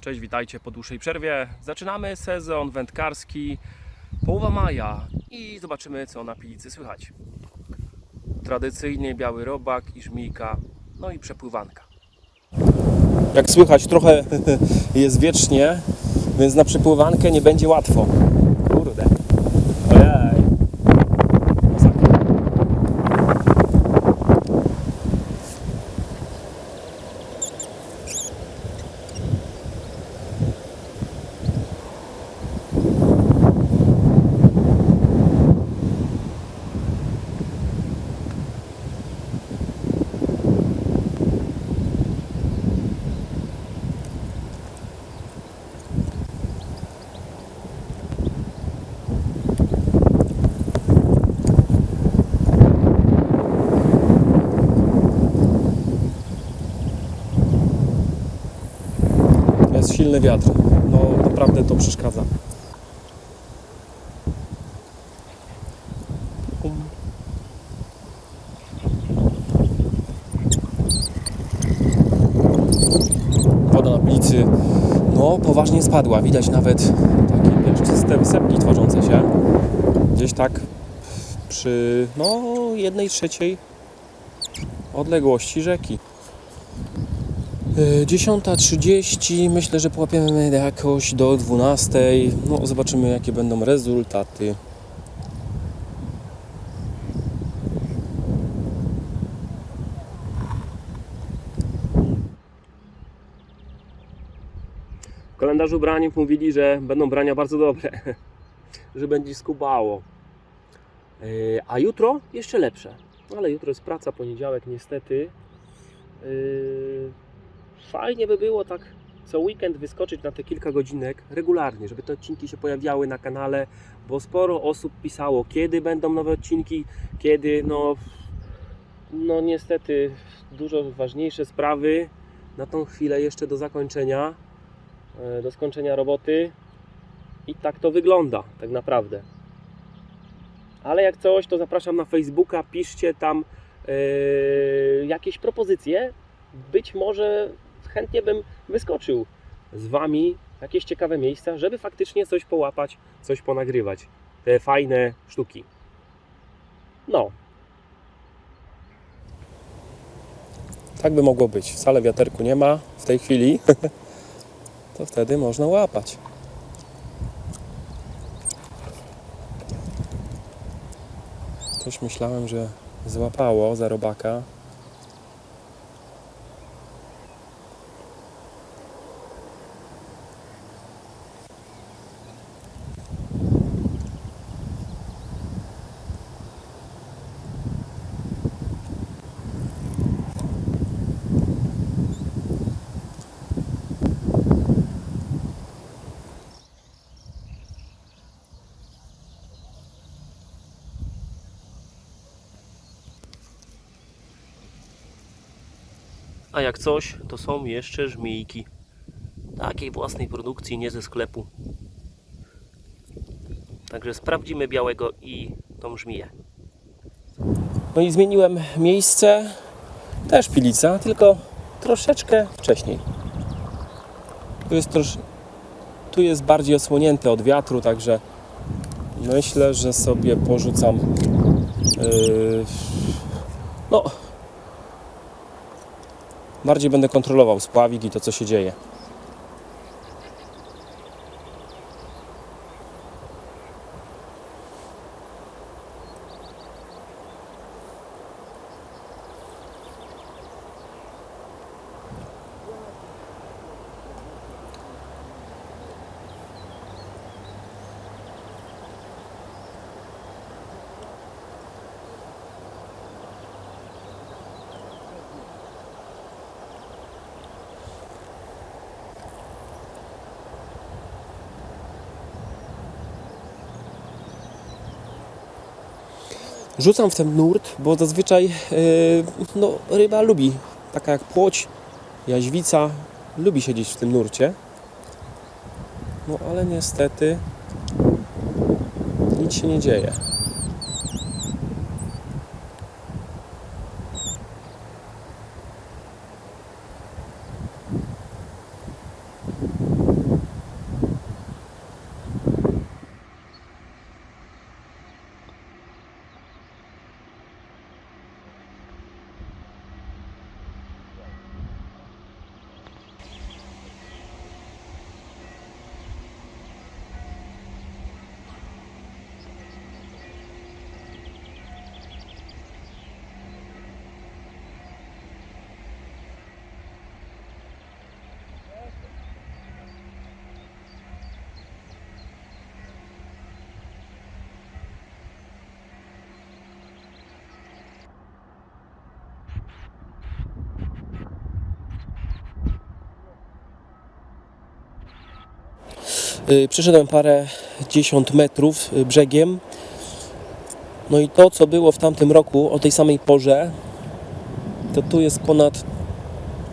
Cześć, witajcie po dłuższej przerwie. Zaczynamy sezon wędkarski, połowa maja i zobaczymy co na pilicy słychać. Tradycyjnie biały robak i żmijka, no i przepływanka. Jak słychać trochę jest wiecznie, więc na przepływankę nie będzie łatwo. Kurde. Ojej. Masakra. Jest silny wiatr. No naprawdę to przeszkadza. Woda na plicy no poważnie spadła. Widać nawet takie piaszczyste wysepki tworzące się. Gdzieś tak przy no jednej trzeciej odległości rzeki. Y, 10.30, myślę, że połapiemy jakoś do 12.00. No, zobaczymy, jakie będą rezultaty. W kalendarzu braniów mówili, że będą brania bardzo dobre, że będzie skubało. Y, A jutro jeszcze lepsze. Ale jutro jest praca, poniedziałek niestety. Yy, fajnie by było tak co weekend wyskoczyć na te kilka godzinek regularnie, żeby te odcinki się pojawiały na kanale, bo sporo osób pisało, kiedy będą nowe odcinki, kiedy no, no niestety dużo ważniejsze sprawy na tą chwilę jeszcze do zakończenia, e, do skończenia roboty i tak to wygląda tak naprawdę. Ale jak coś, to zapraszam na Facebooka, piszcie tam Yy, jakieś propozycje, być może chętnie bym wyskoczył z Wami jakieś ciekawe miejsca, żeby faktycznie coś połapać, coś ponagrywać. Te fajne sztuki. No. Tak by mogło być. Wcale wiaterku nie ma w tej chwili. to wtedy można łapać. Coś myślałem, że złapało za robaka. Jak coś, to są jeszcze żmijki. Takiej własnej produkcji, nie ze sklepu. Także sprawdzimy białego i tą żmiję. No i zmieniłem miejsce. Też pilica, tylko troszeczkę wcześniej. Tu jest, trosz... tu jest bardziej osłonięte od wiatru, także myślę, że sobie porzucam. Yy... No, bardziej będę kontrolował spławik i to, co się dzieje. Rzucam w ten nurt, bo zazwyczaj yy, no, ryba lubi, taka jak płoć, jaźwica, lubi siedzieć w tym nurcie. No ale niestety nic się nie dzieje. Przeszedłem parę dziesiąt metrów y, brzegiem. No i to, co było w tamtym roku o tej samej porze, to tu jest ponad,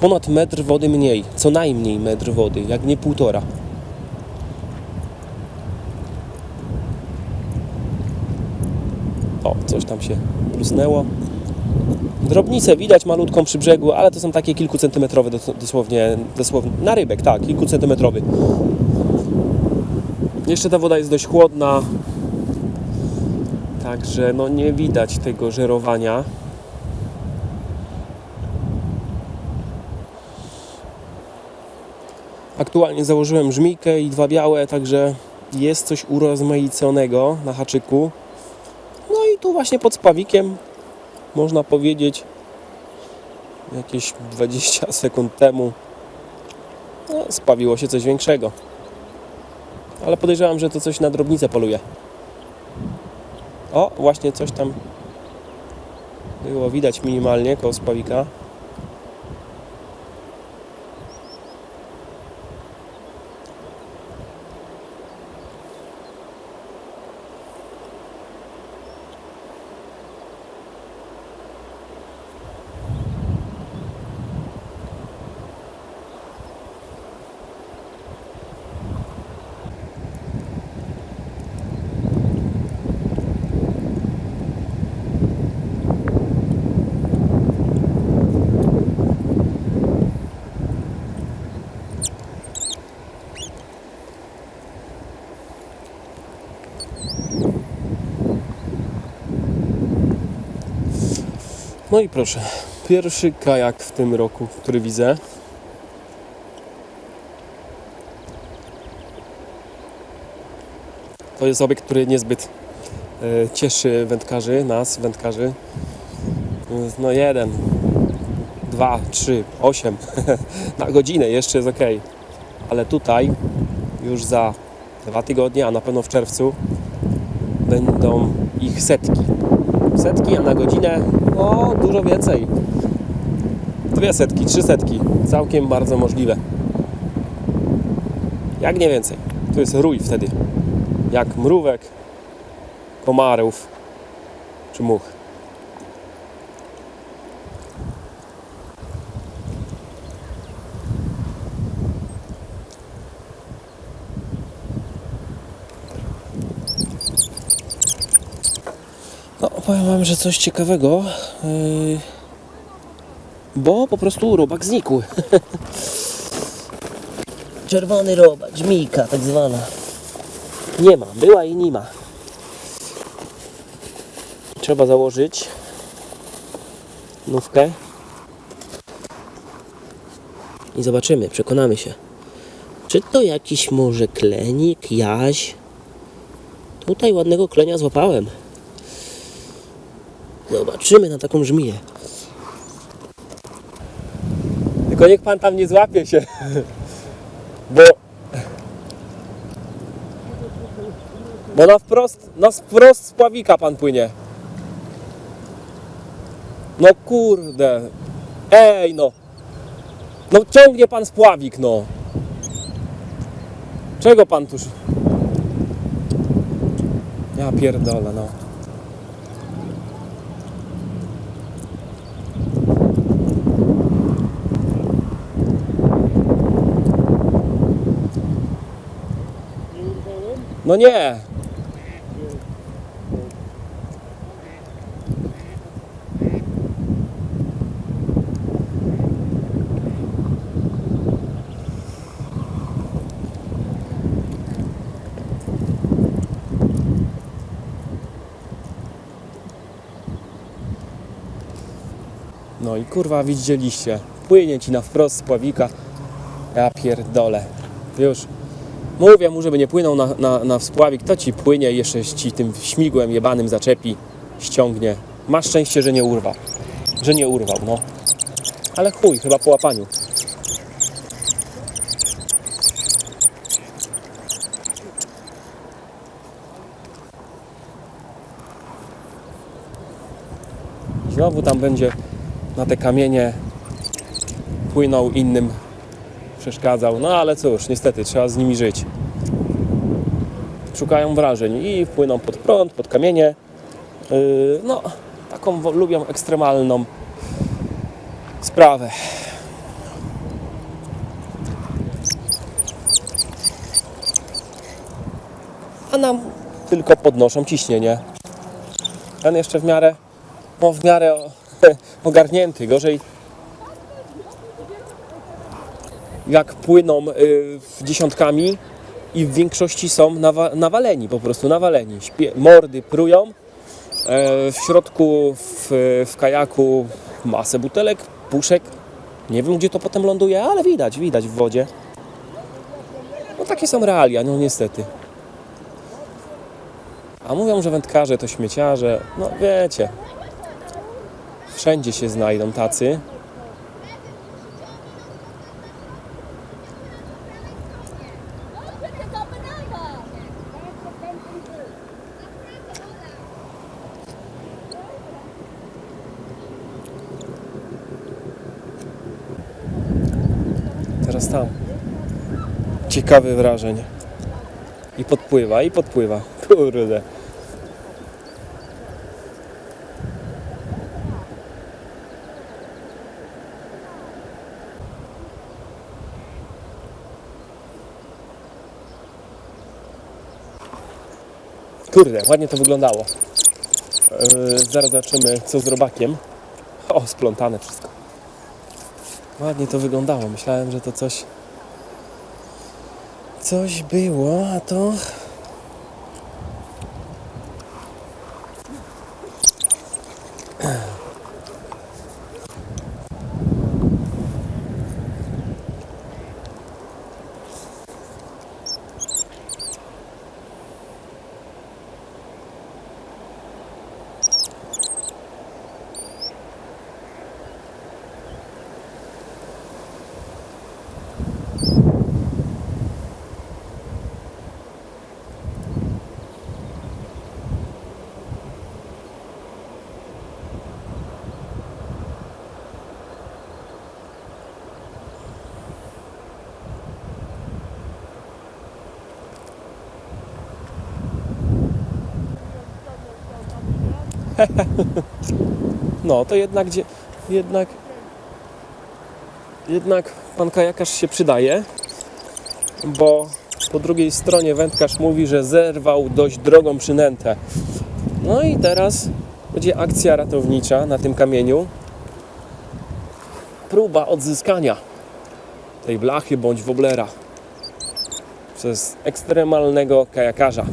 ponad metr wody mniej. Co najmniej metr wody, jak nie półtora. O, coś tam się plusnęło. Drobnicę widać malutką przy brzegu, ale to są takie kilkucentymetrowe dos- dosłownie, dosłownie na rybek, tak, kilkucentymetrowy. Jeszcze ta woda jest dość chłodna, także no nie widać tego żerowania. Aktualnie założyłem żmijkę i dwa białe, także jest coś urozmaiconego na haczyku. No i tu właśnie pod spawikiem można powiedzieć jakieś 20 sekund temu no, spawiło się coś większego. Ale podejrzewam, że to coś na drobnicę poluje. O, właśnie coś tam było widać minimalnie koło spawika. No i proszę, pierwszy kajak w tym roku, który widzę. To jest obiekt, który niezbyt e, cieszy wędkarzy, nas, wędkarzy. No jeden, dwa, trzy, osiem na godzinę jeszcze jest ok. Ale tutaj już za dwa tygodnie, a na pewno w czerwcu będą ich setki setki, a na godzinę o dużo więcej. Dwie setki, trzy setki. Całkiem bardzo możliwe. Jak nie więcej. Tu jest rój wtedy. Jak mrówek, komarów czy much. Powiem Wam, że coś ciekawego, yy, bo po prostu robak znikł. Czerwony robak, żmijka tak zwana. Nie ma, była i nie ma. Trzeba założyć nówkę i zobaczymy, przekonamy się. Czy to jakiś może klenik, jaź? Tutaj ładnego klenia złapałem. Zobaczymy na taką żmiję. Tylko niech pan tam nie złapie się. Bo. Bo na wprost, na wprost z pławika pan płynie. No kurde. Ej no. No ciągnie pan spławik no. Czego pan tuż? Ja pierdolę no. No nie. No i kurwa widzieliście. Płynie ci na wprost z pławika. Ja pierdolę. Już Mówię mu, żeby nie płynął na, na, na spławik, to ci płynie jeszcze ci tym śmigłem jebanym zaczepi, ściągnie. Masz szczęście, że nie urwał. Że nie urwał, no. Ale chuj, chyba po łapaniu. Znowu tam będzie na te kamienie płynął innym przeszkadzał. No ale cóż, niestety trzeba z nimi żyć. szukają wrażeń i płyną pod prąd, pod kamienie. Yy, no, taką lubią ekstremalną sprawę. A nam tylko podnoszą ciśnienie. Ten jeszcze w miarę, no w miarę ogarnięty. Gorzej jak płyną y, dziesiątkami i w większości są nawa- nawaleni, po prostu nawaleni. Śpie- mordy prują, e, w środku w, w kajaku masę butelek, puszek. Nie wiem gdzie to potem ląduje, ale widać, widać w wodzie. No takie są realia, no niestety. A mówią, że wędkarze to śmieciarze. No wiecie. Wszędzie się znajdą tacy. Teraz tam. Ciekawy wrażeń. I podpływa, i podpływa. Kurde. Kurde, ładnie to wyglądało. Yy, zaraz zobaczymy, co z robakiem. O, splątane wszystko. Ładnie to wyglądało. Myślałem, że to coś. Coś było, a to. No, to jednak gdzie. Jednak. Jednak pan kajakarz się przydaje, bo po drugiej stronie wędkarz mówi, że zerwał dość drogą przynętę. No i teraz będzie akcja ratownicza na tym kamieniu. Próba odzyskania tej blachy bądź woblera przez ekstremalnego kajakarza.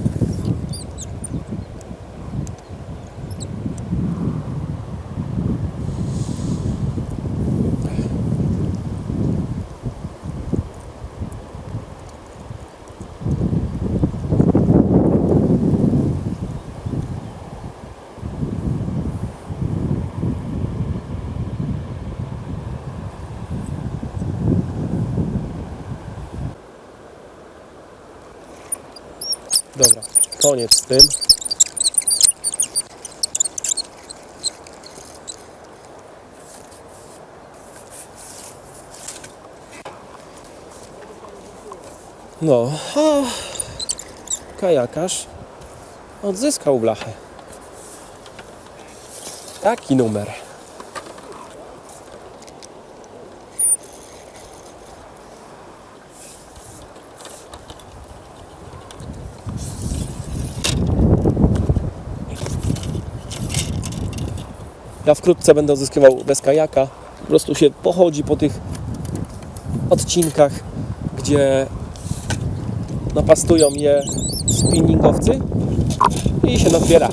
Dobra, koniec z tym. No, a kajakarz odzyskał blachę. Taki numer. Ja wkrótce będę odzyskiwał bez kajaka. Po prostu się pochodzi po tych odcinkach, gdzie napastują je spinningowcy i się nazbiera.